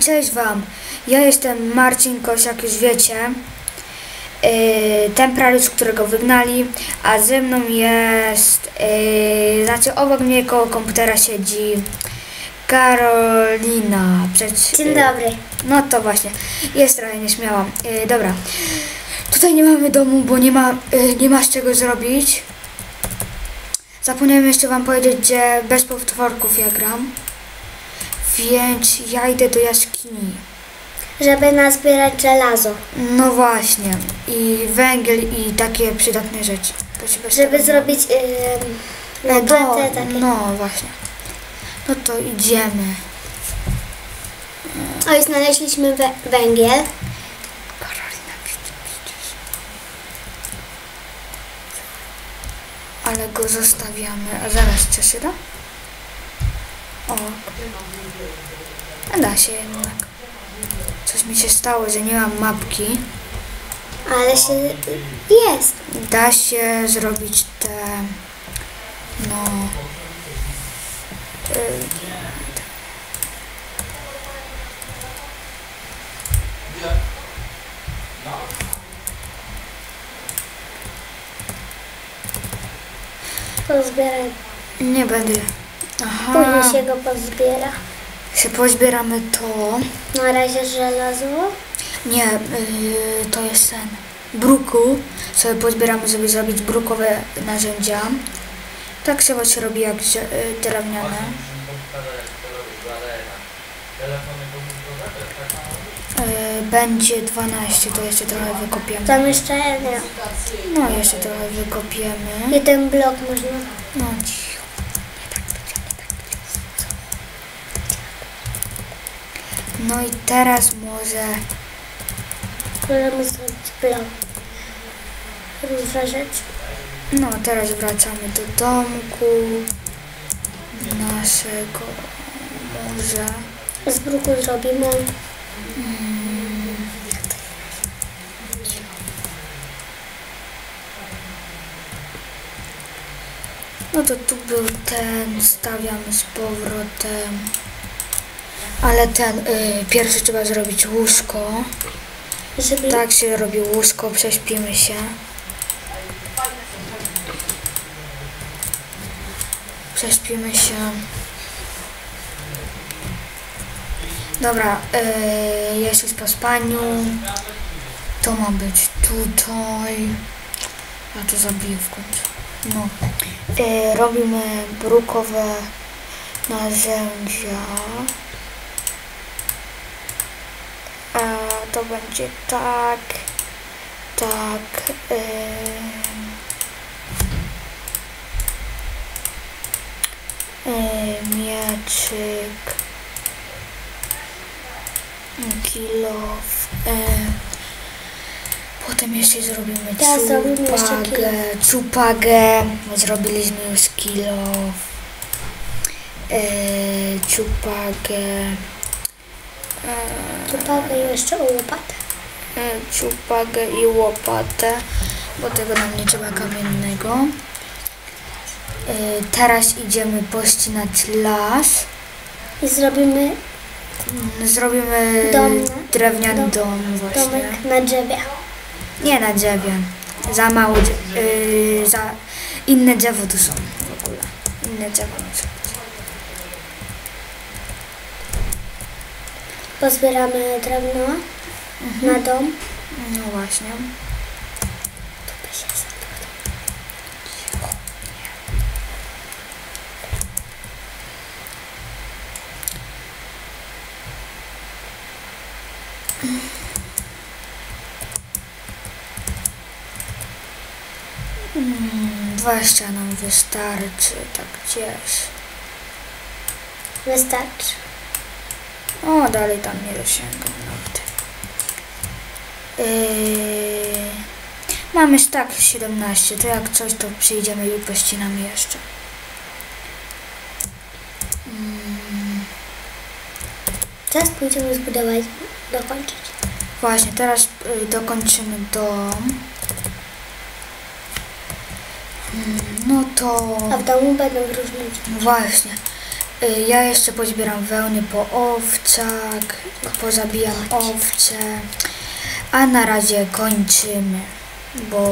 Cześć Wam, ja jestem Marcin Koś, jak już wiecie. Yy, ten pralusz, którego wygnali, a ze mną jest, yy, znaczy obok mnie koło komputera siedzi Karolina. Przecież, Dzień dobry. no to właśnie, jest trochę nieśmiała. Yy, dobra, tutaj nie mamy domu, bo nie ma, yy, nie ma z czego zrobić. Zapomniałem jeszcze Wam powiedzieć, że bez powtórków ja gram. Więc ja idę do jaskini. Żeby nazbierać żelazo. No właśnie. I węgiel i takie przydatne rzeczy. Żeby zrobić yy, E, do, takie. No właśnie. No to idziemy. Oj, znaleźliśmy wę- węgiel. Karolina, widzisz, widzisz. Ale go zostawiamy. A zaraz, czy się da? O. A da się jednak. Coś mi się stało, że nie mam mapki. Ale się jest. Da się zrobić te. No. y, Pozbieraj. Nie będę. Aha. Później się go pozbiera. się pozbieramy to. Na razie żelazo. Nie, y, to jest ten. Bruku. Sobie pozbieramy, żeby zrobić brukowe narzędzia. Tak się właśnie robi jak zie- y, drewniane. Y, będzie 12, to jeszcze trochę wykopiemy. Tam jeszcze nie. No, jeszcze trochę wykopiemy. Jeden blok można. No, cicho. Nie tak będzie, nie tak będzie. No i teraz może... Możemy zrobić blok. Różne rzeczy. No, teraz wracamy do domku naszego może. Z bruku zrobimy. No to tu był ten, stawiamy z powrotem. Ale ten, y, pierwszy trzeba zrobić łóżko. Żeby Tak się robi łóżko, prześpimy się. Prześpimy się. Dobra, yy, jest już po spaniu. To ma być tutaj. Ja to zabiję w końcu. No. Yy, robimy brukowe narzędzia. A to będzie tak, tak. Yy, yy, mieczyk, kilof. Yy. Potem jeszcze zrobimy jeszcze czupagę, czupagę. Zrobiliśmy już kilof. Yy, czupagę. Yy, tu i jeszcze o łopatę. e, czupagę i łopatę, bo tego nam nie trzeba kamiennego. E, Teraz idziemy pościnać las. I zrobimy Mm, Zrobimy Dom, drewniany dom- dom właśnie. domek na drzewie. Nie na drzewie. Za mało drze- y, za inne drzewo tu są w ogóle. Inne drzewo muszą być. Pozbieramy drewno na dom. No właśnie. Tu się. Mm, 20 nam wystarczy, tak gdzieś. Wystarczy. O, dalej tam nie dosięgam nawet. Yy, mamy stak 17, to jak coś, to przyjdziemy i pościnamy jeszcze. Mm, Teraz pójdziemy zbudować, dokończyć. właśnie, teraz y, dokończymy dom. Mm, no to... A w domu będą różne. No właśnie. Y, Ja jeszcze pozbieram wełny po owcach, pozabijam owce, a na razie kończymy, bo